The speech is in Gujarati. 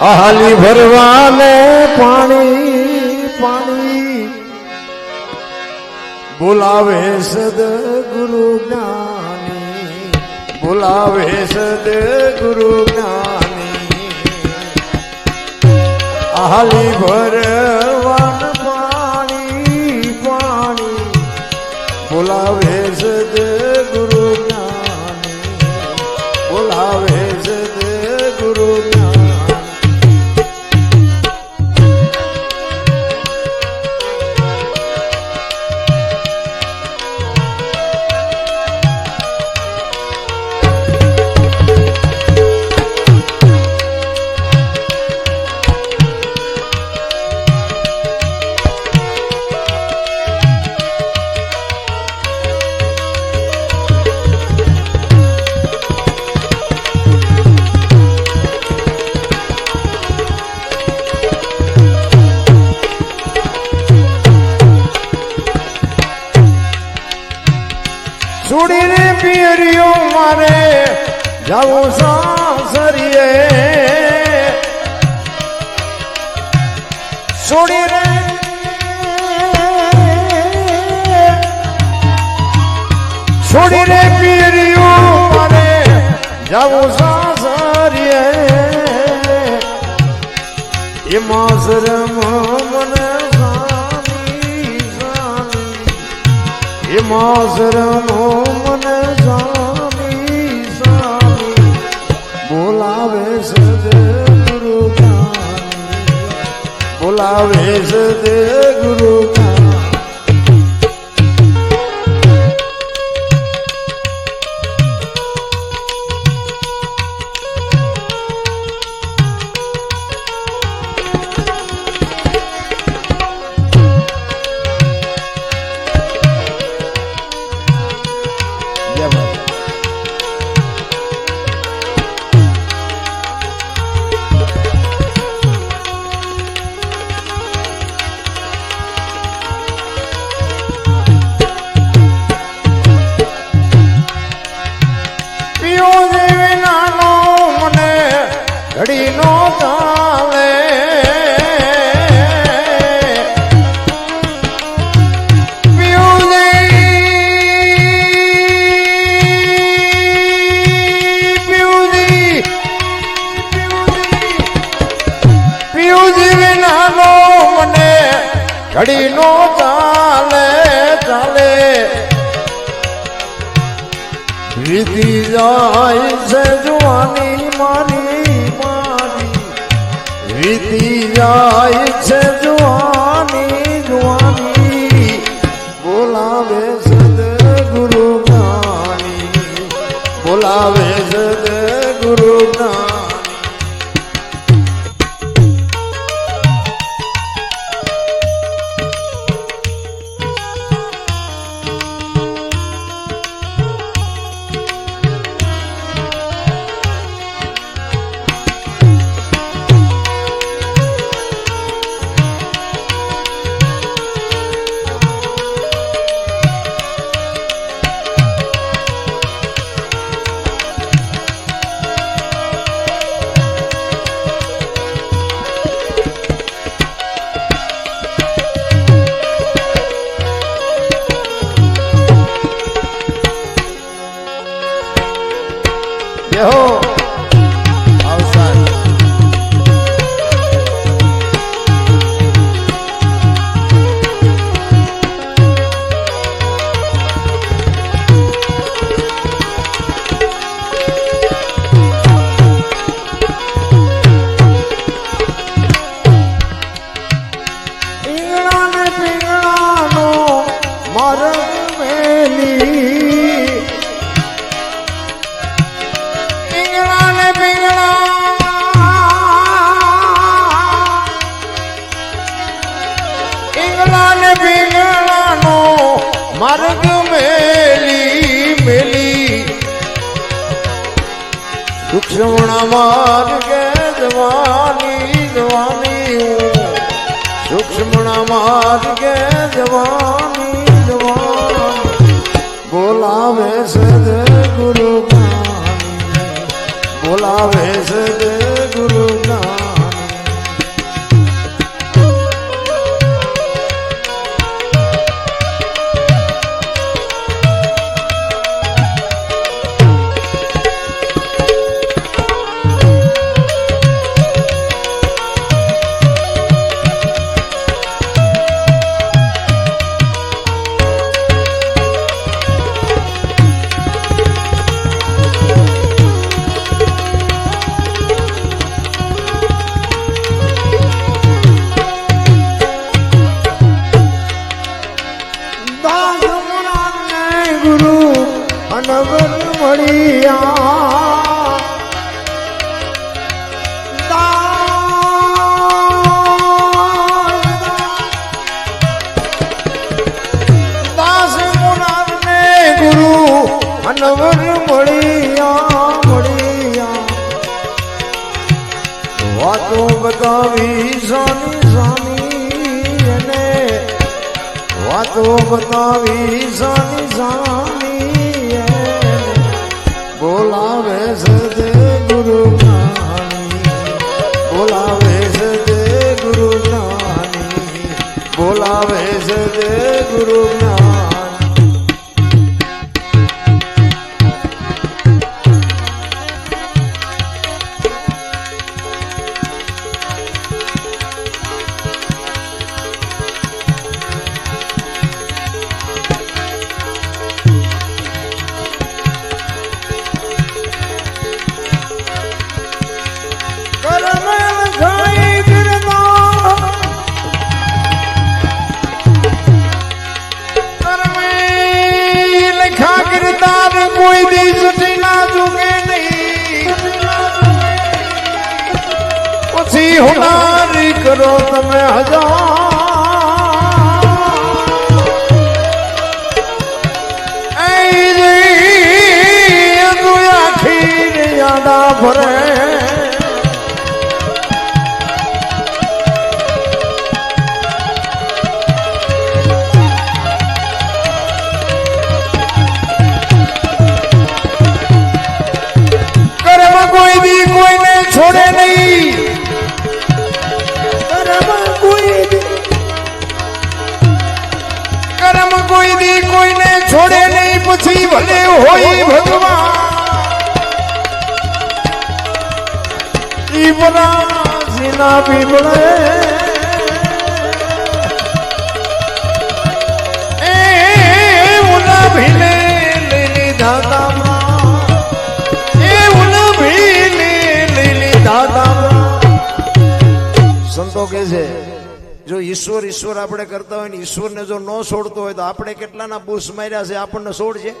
હાલી ભરવાને પાણી પાણી. બોલાવે સદગુરુ જ્ઞાની બોલાવે સદગુરુ જ્ઞાની. હાલી ભરવાન છોડીને પિયરીઓ મારે જાવું સાસરીએ. છોડીને છોડીને પિયરીઓ મારે જાવું સાસરીએ. એ માસરમ મને સામી સામી. એ માસરમો મને સ્વામી સ્વામી બોલાવે છે તે બોલાવે ઘડી નો ચાલે ચાલે. વીતી જાય છે જુવાની મારી મારી. વીતી જાય જુવાની માર્ગ મેલી મેલી. સૂક્ષ્મણા માર્ગે જવાની જવાની. સૂક્ષ્મણા માર્ગે જવાની જવાની. બોલાવે સદગુરુ ગુરુ અનવર મળ્યા અનવર મળ્યા મળ્યા વાતો બતાવી સાની વાતો બતાવી સાની સાની હુનારી કરો તમે હજાર. ભલે હોય ભગવાન. ઈવરા પીપળે સંતો કે છે, જો ઈશ્વર ઈશ્વર આપણે કરતા હોય ને ઈશ્વરને જો ન છોડતો હોય તો આપણે કેટલાના બુશ માર્યા છે? આપણને છોડશે